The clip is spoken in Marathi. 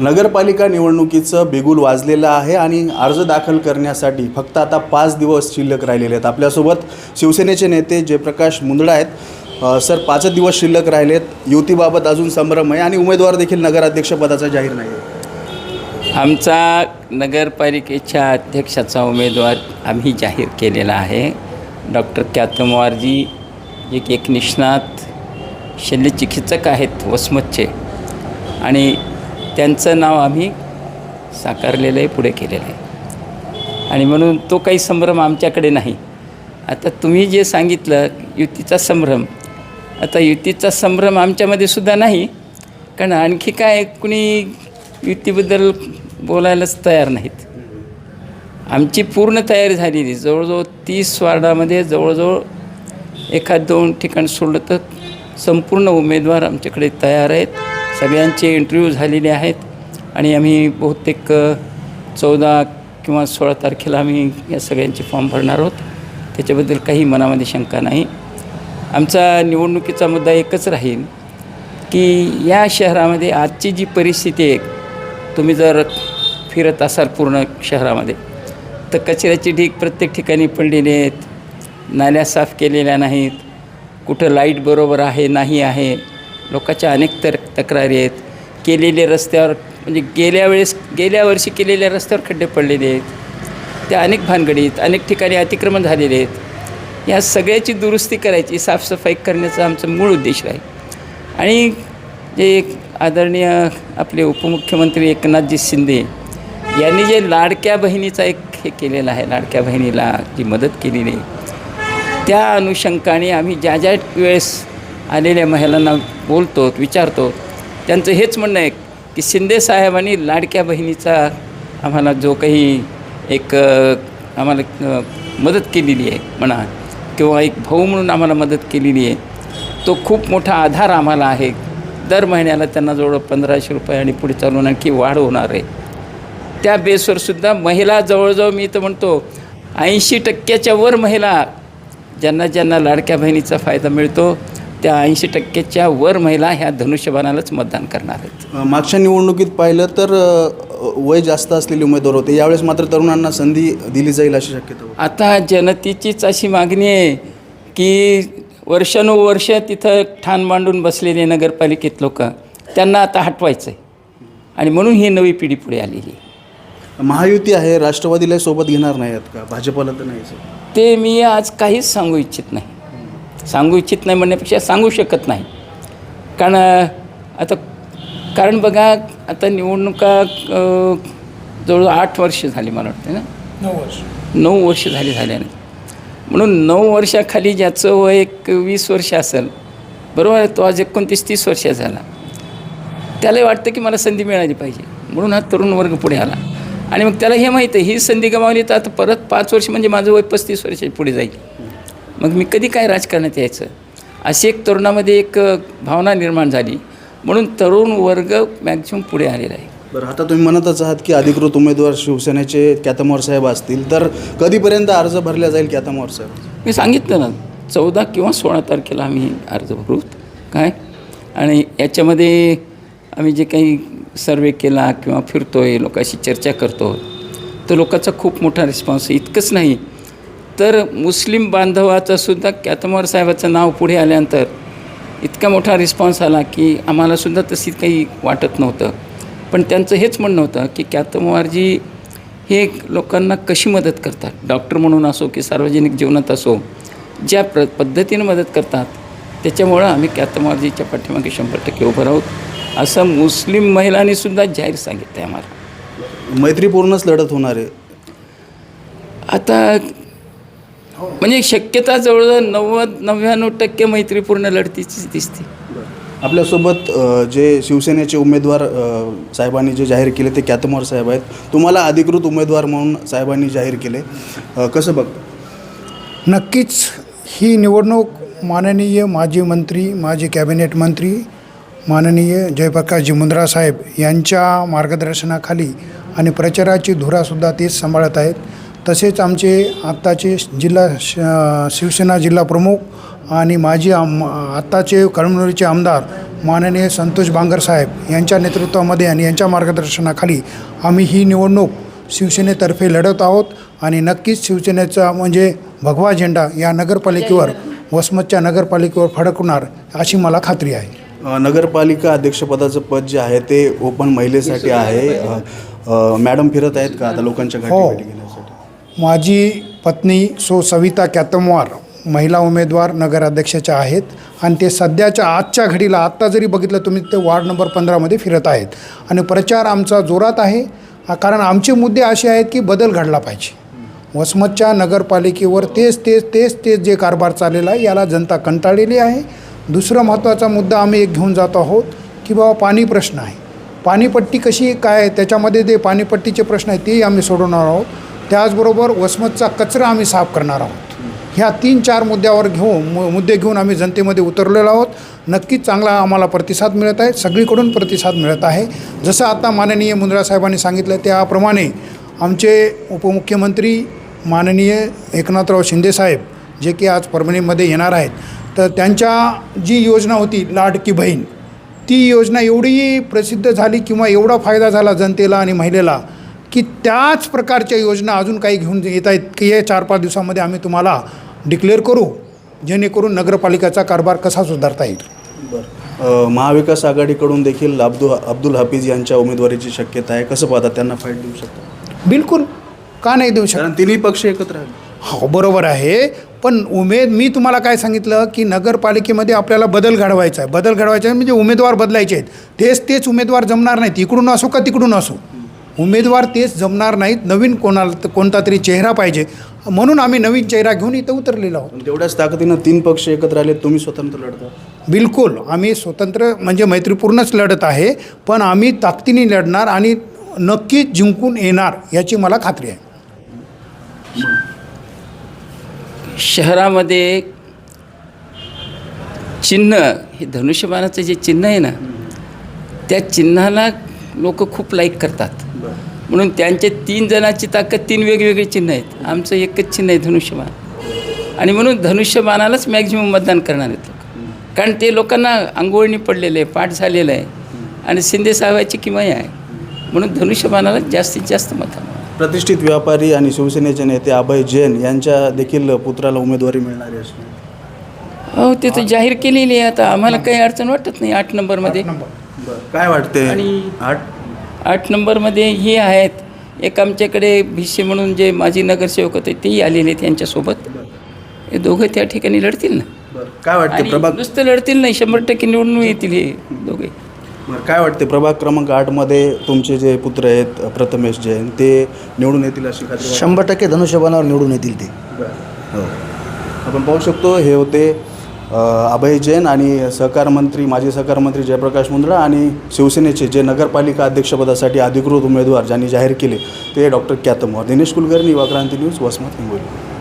नगरपालिका निवडणुकीचं बिगुल वाजलेलं आहे आणि अर्ज दाखल करण्यासाठी फक्त आता पाच दिवस शिल्लक राहिलेले आहेत. आपल्यासोबत शिवसेनेचे नेते जयप्रकाश मुंदडा आहेत. सर पाचच दिवस शिल्लक राहिलेत. युतीबाबत अजून संभ्रम आहे आणि उमेदवार देखील नगराध्यक्षपदाचा जाहीर नाही आहे. आमचा नगरपालिकेच्या अध्यक्षाचा उमेदवार आम्ही जाहीर केलेला आहे. डॉक्टर क्यातमवारजी एक एक निष्णात शल्यचिकित्सक आहेत वसमतचे. आणि त्यांचं नाव आम्ही साकारलेलं आहे पुढे केलेलं आहे. आणि म्हणून तो काही संभ्रम आमच्याकडे नाही. आता तुम्ही जे सांगितलं युतीचा संभ्रम आता युतीचा संभ्रम आमच्यामध्ये सुद्धा नाही. कारण आणखी काय कुणी युतीबद्दल बोलायलाच तयार नाहीत. आमची पूर्ण तयारी झालेली जवळजवळ तीस वार्डामध्ये जवळजवळ एखाद दोन ठिकाण सोडलं तर संपूर्ण उमेदवार आमच्याकडे तयार आहेत. सगळ्यांचे इंटरव्ह्यू झालेले आहेत आणि आम्ही बहुतेक चौदा किंवा सोळा तारखेला आम्ही या सगळ्यांचे फॉर्म भरणार आहोत. त्याच्याबद्दल काही मनामध्ये शंका नाही. आमचा निवडणुकीचा मुद्दा एकच राहील की या शहरामध्ये आजची जी परिस्थिती आहे तुम्ही जर फिरत असाल पूर्ण शहरामध्ये तर कचऱ्याची ढीक प्रत्येक ठिकाणी पडलेली आहेत नाल्या साफ केलेल्या नाहीत कुठं लाइट बरोबर आहे नाही आहे लोकांच्या अनेक तर तक्रारी आहेत. केलेले रस्त्यावर म्हणजे गेल्या वेळेस गेल्या वर्षी केलेल्या रस्त्यावर खड्डे पडलेले आहेत. त्या अनेक भानगडीत अनेक ठिकाणी अतिक्रमण झालेले आहेत. या सगळ्याची दुरुस्ती करायची साफसफाई करण्याचा आमचा मूळ उद्देश आहे. आणि जे आदरणीय आपले उपमुख्यमंत्री एकनाथजी शिंदे यांनी जे लाडक्या बहिणीचा एक हे केलेलं आहे लाडक्या बहिणीला जी मदत केलेली आहे त्या अनुषंगाने आम्ही ज्या ज्या वेळेस आलेल्या महिलांना बोलतो विचारतो. त्यांचं हेच म्हणणं आहे की शिंदे साहेबांनी लाडक्या बहिणीचा आम्हाला जो काही एक आम्हाला मदत केलेली आहे म्हणा किंवा एक भाऊ म्हणून आम्हाला मदत केलेली आहे तो खूप मोठा आधार आम्हाला आहे. दर महिन्याला त्यांना जवळ पंधराशे रुपये आणि पुढे चालून आणखी वाढ होणार आहे. त्या बेसवर सुद्धा महिला जवळजवळ मी तर म्हणतो ऐंशी टक्क्याच्या वर महिला ज्यांना ज्यांना लाडक्या बहिणीचा फायदा मिळतो त्या ऐंशी टक्क्याच्या वर महिला ह्या धनुष्यबाणालाच मतदान करणार आहेत. मागच्या निवडणुकीत पाहिलं तर वय जास्त असलेले उमेदवार होते. यावेळेस मात्र तरुणांना संधी दिली जाईल अशी शक्यता. आता जनतेचीच अशी मागणी आहे की वर्षानुवर्ष तिथं ठाण मांडून बसलेले नगरपालिकेत लोक त्यांना आता हटवायचं आहे. आणि म्हणून ही नवी पिढी पुढे आलेली आहे. महायुती आहे राष्ट्रवादीला सोबत घेणार नाही आहेत का? भाजपला तर नाही. ते मी आज काहीच सांगू इच्छित नाही. सांगू इच्छित नाही म्हणण्यापेक्षा सांगू शकत नाही. कारण आता कारण बघा आता निवडणुका अ, जवळ आठ वर्ष झाली मला वाटते ना? नऊ वर्ष. नऊ वर्ष झाली झाल्याने. म्हणून नऊ वर्षाखाली ज्याचं वय एक वीस वर्ष असेल बरोबर आहे तो आज एकोणतीस तीस वर्ष झाला. त्याला वाटतं की मला संधी मिळाली पाहिजे. म्हणून हा तरुण वर्ग पुढे आला. आणि मग त्याला हे माहीत आहे ही संधी गमावली तर आता परत पाच वर्ष म्हणजे माझं वय पस्तीस वर्ष पुढे जाईल. मग मी कधी काय राजकारणात यायचं? अशी एक तरुणामध्ये एक भावना निर्माण झाली. म्हणून तरुण वर्ग मॅक्झिमम पुढे आलेला आहे. बरं आता तुम्ही म्हणतच आहात की अधिकृत उमेदवार शिवसेनेचे कॅतमोर साहेब असतील तर कधीपर्यंत अर्ज भरला जाईल कॅतमोर साहेब? मी सांगितलं ना चौदा किंवा सोळा तारखेला आम्ही अर्ज भरू. काय? आणि याच्यामध्ये आम्ही जे काही सर्वे केला किंवा फिरतो आहे लोकांशी चर्चा करतो तर लोकांचा खूप मोठा रिस्पॉन्स आहे. इतकंच नाही तर मुस्लिम बांधवाचं सुद्धा कॅतमवार साहेबाचं नाव पुढे आल्यानंतर इतका मोठा रिस्पॉन्स आला की आम्हालासुद्धा तशी काही वाटत नव्हतं. पण त्यांचं हेच म्हणणं होतं की कॅतमवारजी हे लोकांना कशी मदत करतात? डॉक्टर म्हणून असो की सार्वजनिक जीवनात असो ज्या प्र पद्धतीनं मदत करतात त्याच्यामुळं आम्ही कॅतमवारजीच्या पाठीमागे शंभर टक्के उभं राहूत असं मुस्लिम महिलांनी सुद्धा जाहीर सांगितलं आहे आम्हाला. मैत्रीपूर्णच लढत होणार आहे. आता म्हणजे शक्यता जवळजवळ नव्वद नव्याण्णव टक्के मैत्रीपूर्ण लढतीचीच दिसते. आपल्यासोबत जे शिवसेनेचे उमेदवार साहेबांनी जे जाहीर केले ते कॅतमोर साहेब आहेत. तुम्हाला अधिकृत उमेदवार म्हणून साहेबांनी जाहीर केले. कसं बघता नक्कीच ही निवडणूक माननीय माजी मंत्री माजी कॅबिनेट मंत्री माननीय जयप्रकाशजी मुंद्रा साहेब यांच्या मार्गदर्शनाखाली आणि प्रचाराची धुरासुद्धा तेच सांभाळत आहेत. तसेच आमचे आत्ताचे जिल्हा श शिवसेना जिल्हा प्रमुख आणि माजी आम आत्ताचे कळमनुरीचे आमदार माननीय संतोष बांगर साहेब यांच्या नेतृत्वामध्ये आणि यांच्या मार्गदर्शनाखाली आम्ही ही निवडणूक शिवसेनेतर्फे लढत आहोत आणि नक्कीच शिवसेनेचा म्हणजे भगवा झेंडा या नगरपालिकेवर वसमतच्या नगरपालिकेवर फडकणार अशी मला खात्री आहे. नगरपालिका अध्यक्षपदाचं पद जे आहे ते ओपन महिलेसाठी आहे. मॅडम फिरत आहेत का? आता लोकांच्या हो. माझी पत्नी सो सविता कॅतमवार महिला उमेदवार नगराध्यक्षाच्या आहेत आणि ते सध्याच्या आजच्या घडीला आत्ता जरी बघितलं तुम्ही ते वार्ड नंबर पंधरामध्ये फिरत आहेत. आणि प्रचार आमचा जोरात आहे. कारण आमचे मुद्दे असे आहेत की बदल घडला पाहिजे. वसमतच्या नगरपालिकेवर तेच तेच तेच तेच जे कारभार चाललेला आहे याला जनता कंटाळलेली आहे. दुसरा महत्त्वाचा मुद्दा आम्ही एक घेऊन जात आहोत की बाबा पाणी प्रश्न आहे. पाणीपट्टी कशी काय आहे त्याच्यामध्ये जे पाणीपट्टीचे प्रश्न आहेत तेही आम्ही सोडवणार आहोत. त्याचबरोबर वसमतचा कचरा आम्ही साफ करणार आहोत. ह्या तीन चार मुद्द्यावर घेऊन मु मुद्दे घेऊन आम्ही जनतेमध्ये उतरलेलो आहोत. नक्कीच चांगला आम्हाला प्रतिसाद मिळत आहे. सगळीकडून प्रतिसाद मिळत आहे. जसं आता माननीय मुंद्रा साहेबांनी सांगितलं त्याप्रमाणे आमचे उपमुख्यमंत्री माननीय एकनाथराव शिंदेसाहेब जे की आज परभणीमध्ये येणार आहेत तर त्यांच्या जी योजना होती लाडकी बहीण ती योजना एवढी प्रसिद्ध झाली किंवा एवढा फायदा झाला जनतेला आणि महिलेला की त्याच प्रकारच्या योजना अजून काही घेऊन येत आहेत की हे चार पाच दिवसामध्ये आम्ही तुम्हाला डिक्लेअर करू जेणेकरून नगरपालिकेचा कारभार कसा सुधारता येईल? अ, महाविकास आघाडीकडून देखील अब्दुल अब्दुल हाफिज यांच्या उमेदवारीची शक्यता आहे. कसं पाहतात त्यांना फाईट देऊ शकतात बिलकुल. का नाही देऊ शकत? कारण तिन्ही पक्ष एकत्र आहेत. हो बरोबर आहे. पण उमेद मी तुम्हाला काय सांगितलं की नगरपालिकेमध्ये आपल्याला बदल घडवायचा आहे. बदल घडवायचा आहे म्हणजे उमेदवार बदलायचे आहेत. तेच तेच उमेदवार जमणार नाहीत. इकडून असो का तिकडून असो. उमेदवार तेच जमणार नाहीत. नवीन कोणाला कोणता तरी चेहरा पाहिजे. म्हणून आम्ही नवीन चेहरा घेऊन इथं उतरलेलो आहोत. पण तेवढ्याच ताकदीनं तीन पक्ष एकत्र आले तुम्ही स्वतंत्र लढता. बिलकुल. आम्ही स्वतंत्र म्हणजे मैत्रीपूर्णच लढत आहे. पण आम्ही ताकदीने लढणार आणि नक्कीच जिंकून येणार याची मला खात्री आहे. शहरामध्ये चिन्ह हे धनुष्यबाणाचं जे चिन्ह आहे ना त्या चिन्हाला लोक खूप लाईक करतात. म्हणून त्यांचे तीन जणांची ताकद तीन वेगवेगळे चिन्ह आहेत. आमचं एकच चिन्ह आहे धनुष्यबाण. आणि म्हणून धनुष्यबाणालाच मॅक्झिमम मतदान करणार आहेत लोक. कारण ते लोकांना आंघोळणी पडलेलं आहे पाठ झालेलं आहे. आणि शिंदे साहेबाची किमया आहे. म्हणून धनुष्यबाणाला जास्तीत जास्त मतदान प्रतिष्ठित व्यापारी आणि शिवसेनेचे नेते अभय जैन यांच्या देखील पुत्राला उमेदवारी मिळणारी असते हो ते तर जाहीर केलेली आहे. आता आम्हाला काही अडचण वाटत नाही आठ नंबरमध्ये. काय वाटते? आणि- आठ? आठ नंबरमध्ये हे आहेत. एक आमच्याकडे भिसे म्हणून जे माजी नगरसेवक होते तेही आलेले आहेत यांच्यासोबत. हे दोघं त्या ठिकाणी लढतील ना? काय वाटते आणि प्रभाग नुसतं लढतील नाही शंभर टक्के निवडून येतील हे दोघे. बरं, काय वाटते प्रभाग क्रमांक आठमध्ये तुमचे जे पुत्र आहेत प्रथमेश जैन ते निवडून येतील अशी खात्री वाटते? शंभर टक्के धनुष्यबाणावर निवडून येतील ते. हो. आपण पाहू शकतो हे होते अभय जैन आणि सहकार मंत्री माजी सहकार मंत्री जयप्रकाश मुंद्रा आणि शिवसेनेचे जे नगरपालिका अध्यक्षपदासाठी अधिकृत उमेदवार ज्यांनी जाहीर केले ते डॉक्टर कॅतमवार दिनेश कुलकर्णी युवा क्रांती न्यूज वसमत हिंगोली.